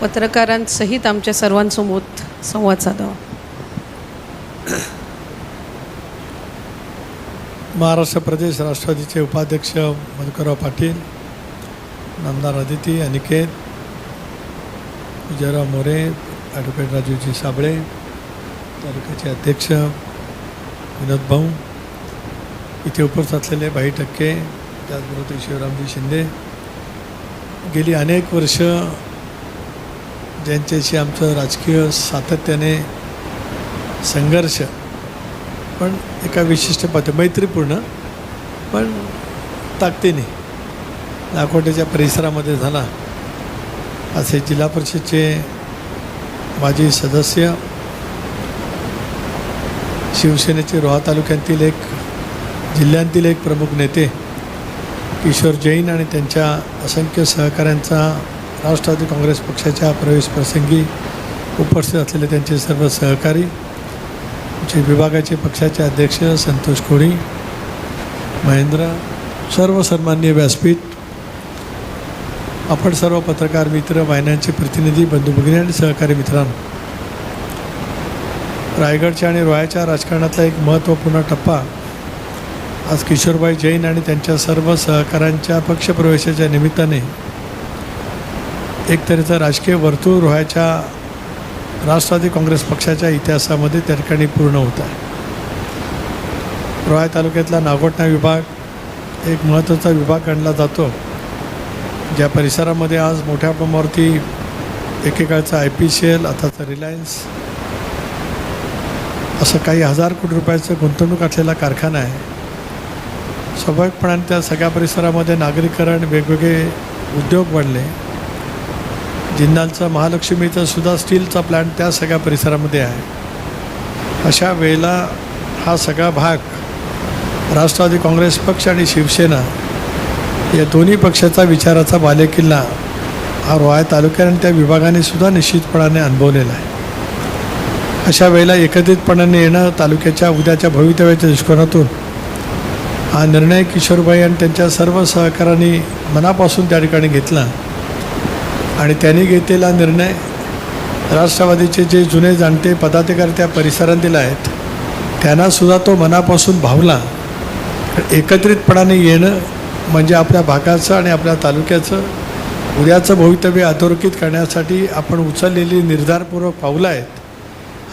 पत्रकारांसहित आमच्या सर्वांसोबत संवाद साधावा. महाराष्ट्र प्रदेश राष्ट्रवादीचे उपाध्यक्ष मधुकरराव पाटील नामदार अदिती अनिकेत विजयराव मोरे ॲडव्होकेट राजूजी साबळे तालुक्याचे अध्यक्ष विनोद भाऊ इथे उपस्थित असलेले बाई टक्के त्याचबरोबर शिवरामजी शिंदे. गेली अनेक वर्ष ज्यांच्याशी आमचं राजकीय सातत्याने संघर्ष पण एका विशिष्ट पात्र मैत्रीपूर्ण पण ताकदीने लाखोट्याच्या परिसरामध्ये झाला. असे जिल्हा परिषदचे माजी सदस्य शिवसेनेचे रोहा तालुक्यातील एक जिल्ह्यांतील एक प्रमुख नेते किशोर जैन आणि त्यांच्या असंख्य सहकाऱ्यांचा राष्ट्रवादी काँग्रेस पक्षाच्या प्रवेशप्रसंगी उपस्थित असलेले त्यांचे सर्व सहकारी जे विभागाचे पक्षाचे अध्यक्ष संतोष कोळी महेंद्र सर्व सन्मान्य व्यासपीठ आपण सर्व पत्रकार मित्र वाहिन्यांचे प्रतिनिधी बंधू भगिनी आणि सहकारी मित्रांनो रायगडच्या आणि रोयाच्या राजकारणातला एक महत्त्वपूर्ण टप्पा आज किशोरबाई जैन आणि त्यांच्या सर्व सहकाऱ्यांच्या पक्षप्रवेशाच्या निमित्ताने एक तऱ्हेचं राजकीय वर्तुळ रोहायच्या राष्ट्रवादी काँग्रेस पक्षाच्या इतिहासामध्ये त्या ठिकाणी पूर्ण होत आहे. रोहा तालुक्यातला नागोटणा विभाग एक महत्त्वाचा विभाग गणला जातो. ज्या परिसरामध्ये आज मोठ्या प्रमाणावरती एकेकाळचं आय पी सी एल आताचं रिलायन्स असं काही हजार कोटी रुपयाचं गुंतवणूक असलेला कारखाना आहे. स्वाभाविकपणाने त्या सगळ्या परिसरामध्ये नागरीकरण वेगवेगळे उद्योग वाढले जिंदालचं महालक्ष्मीचा सुद्धा स्टीलचा प्लॅन्ट त्या सगळ्या परिसरामध्ये आहे. अशा वेळेला हा सगळा भाग राष्ट्रवादी काँग्रेस पक्ष आणि शिवसेना या दोन्ही पक्षाचा विचाराचा बालेकिल्ला हा रोहाय तालुक्याने आणि त्या विभागाने सुद्धा निश्चितपणाने अनुभवलेला आहे. अशा वेळेला एकत्रितपणाने येणं तालुक्याच्या उद्याच्या भवितव्याच्या दृष्टिकोनातून हा निर्णय किशोरबाई आणि त्यांच्या सर्व सहकाऱ्यांनी मनापासून त्या ठिकाणी घेतला. आणि त्यांनी घेतलेला निर्णय राष्ट्रवादीचे जे जुने जाणते पदाधिकारी त्या परिसरातील आहेत त्यांनासुद्धा तो मनापासून भावला. एकत्रितपणाने येणं म्हणजे आपल्या भागाचं आणि आपल्या तालुक्याचं उद्याचं भवितव्य अधोरेखित करण्यासाठी आपण उचललेली निर्धारपूर्वक पावलं आहेत.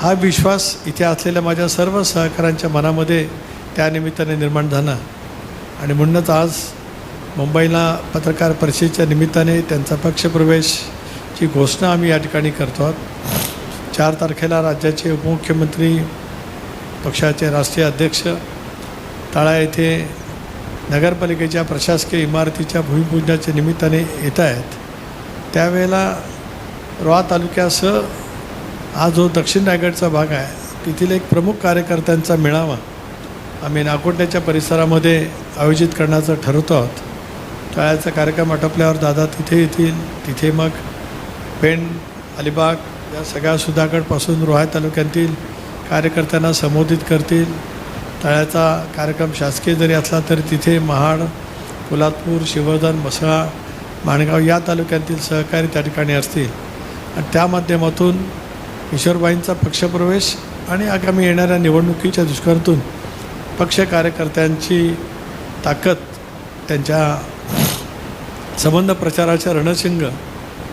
हा विश्वास इथे असलेल्या माझ्या सर्व सहकाऱ्यांच्या मनामध्ये त्यानिमित्ताने निर्माण झाला. आणि म्हणूनच आज मुंबईला पत्रकार परिषदेच्या निमित्ताने त्यांचा पक्षप्रवेशची घोषणा आम्ही या ठिकाणी करतो आहोत. चार तारखेला राज्याचे उपमुख्यमंत्री पक्षाचे राष्ट्रीय अध्यक्ष ताळा येथे नगरपालिकेच्या प्रशासकीय इमारतीच्या भूमिपूजनाच्या निमित्ताने येत आहेत. त्यावेळेला रोहा तालुक्यासह हा जो दक्षिण रायगडचा भाग आहे तेथील एक प्रमुख कार्यकर्त्यांचा मेळावा आम्ही नागोटण्याच्या परिसरामध्ये आयोजित करण्याचं ठरवतो आहोत. तळ्याचा कार्यक्रम आटोपल्यावर दादा तिथे येतील तिथे मग पेण अलिबाग या सगळ्या सुधागडपासून रोहा तालुक्यातील कार्यकर्त्यांना संबोधित करतील. तळ्याचा कार्यक्रम शासकीय जरी असला तरी तिथे महाड कोल्हापूर शिवर्धन मसळा माणगाव या तालुक्यातील सहकारी त्या ठिकाणी असतील. आणि त्या माध्यमातून किशोरबाईंचा पक्षप्रवेश आणि आगामी येणाऱ्या निवडणुकीच्या दृष्टिकोनातून पक्ष कार्यकर्त्यांची ताकद त्यांच्या संबंध प्रचाराच्या रणशिंग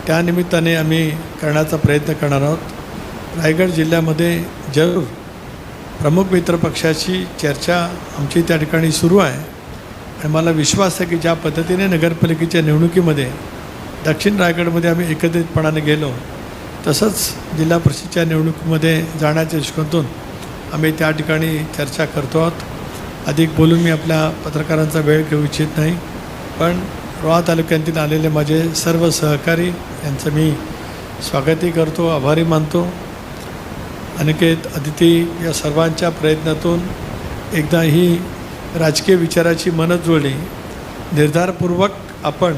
त्यानिमित्ताने आम्ही करण्याचा प्रयत्न करणार आहोत. रायगड जिल्ह्यामध्ये जरूर प्रमुख मित्र पक्षाची चर्चा आमची त्या ठिकाणी सुरू आहे आणि मला विश्वास आहे की ज्या पद्धतीने नगरपालिकेच्या निवडणुकीमध्ये दक्षिण रायगडमध्ये आम्ही एकत्रितपणाने गेलो तसंच जिल्हा परिषदच्या निवडणुकीमध्ये जाण्याच्या दृष्टिकोनातून आम्ही त्या ठिकाणी चर्चा करतो आहोत. अधिक बोलून मी आपल्या पत्रकारांचा वेळ घेऊ इच्छित नाही पण रोहा तालुक्यातील आलेले माझे सर्व सहकारी यांचं मी स्वागतही करतो आभारी मानतो. अनिकेत अदिती या सर्वांच्या प्रयत्नातून एकदा ही राजकीय विचाराची मनच जुळली. निर्धारपूर्वक आपण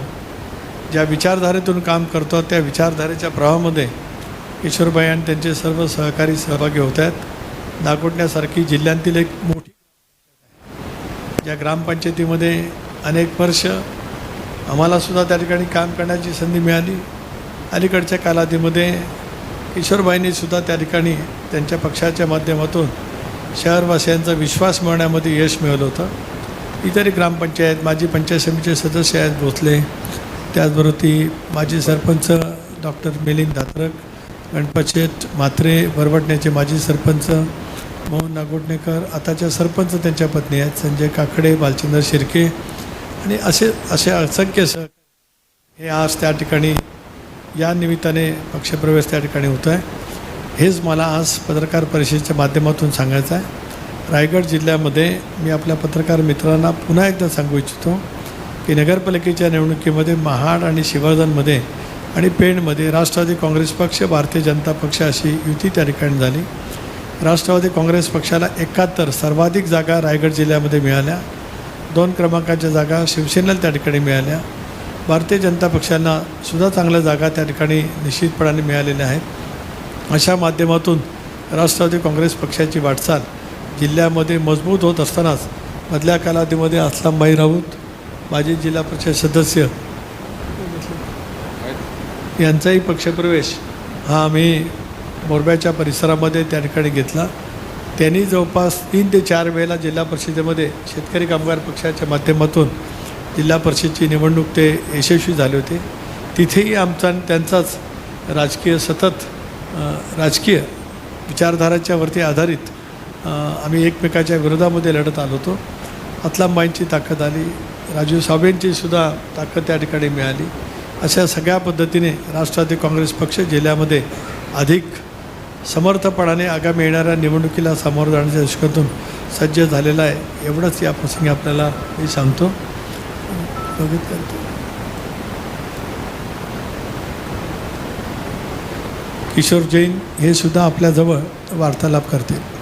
ज्या विचारधारेतून काम करतो त्या विचारधारेच्या प्रवाहामध्ये किशोरबाई आणि त्यांचे सर्व सहकारी सहभागी होत आहेत. नागोटण्यासारखी जिल्ह्यांतील एक मोठी ज्या ग्रामपंचायतीमध्ये अनेक वर्ष आम्हालासुद्धा त्या ठिकाणी काम करण्याची संधी मिळाली. अलीकडच्या कालावधीमध्ये किशोरबाईंनीसुद्धा त्या ठिकाणी त्यांच्या पक्षाच्या माध्यमातून शहरवासियांचा विश्वास मिळवण्यामध्ये यश मिळवलं होतं. इतरही ग्रामपंचायत माजी पंचायत समितीचे सदस्य आहेत भोसले त्याचबरोबर ती माजी सरपंच डॉक्टर मिलिंद धात्रक गणपतशेठ म्हात्रे वरवटण्याचे माजी सरपंच मोहन नागोडणेकर आताच्या सरपंच त्यांच्या पत्नी आहेत संजय काकडे बालचंद्र शिर्के आणि असे असे असंख्य सह हे आज त्या ठिकाणी या निमित्ताने पक्षप्रवेश त्या ठिकाणी होतो आहे हेच मला आज पत्रकार परिषदेच्या माध्यमातून सांगायचं आहे. रायगड जिल्ह्यामध्ये मी आपल्या पत्रकार मित्रांना पुन्हा एकदा सांगू इच्छितो की नगरपालिकेच्या निवडणुकीमध्ये महाड आणि शिवर्धनमध्ये आणि पेणमध्ये राष्ट्रवादी काँग्रेस पक्ष भारतीय जनता पक्ष अशी युती त्या ठिकाणी झाली. राष्ट्रवादी काँग्रेस पक्षाला एकाहत्तर सर्वाधिक जागा रायगड जिल्ह्यामध्ये मिळाल्या. दोन क्रमांकाच्या जागा शिवसेनेला त्या ठिकाणी मिळाल्या. भारतीय जनता पक्षांना सुद्धा चांगल्या जागा त्या ठिकाणी निश्चितपणाने मिळालेल्या आहेत. अशा माध्यमातून राष्ट्रवादी काँग्रेस पक्षाची वाटचाल जिल्ह्यामध्ये मजबूत होत असतानाच मधल्या कालावधीमध्ये असलामबाई राऊत माजी जिल्हा परिषद सदस्य यांचाही पक्षप्रवेश हा आम्ही मोरब्याच्या परिसरामध्ये त्या ठिकाणी घेतला. त्यांनी जवळपास तीन ते चार वेळेला जिल्हा परिषदेमध्ये शेतकरी कामगार पक्षाच्या माध्यमातून जिल्हा परिषदची निवडणूक ते यशस्वी झाले होते. तिथेही आमचा त्यांचाच राजकीय सतत राजकीय विचारधाराच्यावरती आधारित आम्ही एकमेकाच्या विरोधामध्ये लढत आलो होतो. अतलांबाईंची ताकद आली. राजीव साबेंची सुद्धा ताकद त्या ठिकाणी मिळाली. अशा सगळ्या पद्धतीने राष्ट्रवादी काँग्रेस पक्ष जिल्ह्यामध्ये अधिक समर्थपणाने आगामी येणाऱ्या निवडणुकीला सामोरं जाण्याच्या दृष्टीकोनातून सज्ज झालेला आहे. एवढंच या प्रसंगी आपल्याला मी सांगतो. करतो. किशोर जैन हे सुद्धा आपल्याजवळ वार्तालाप करतील.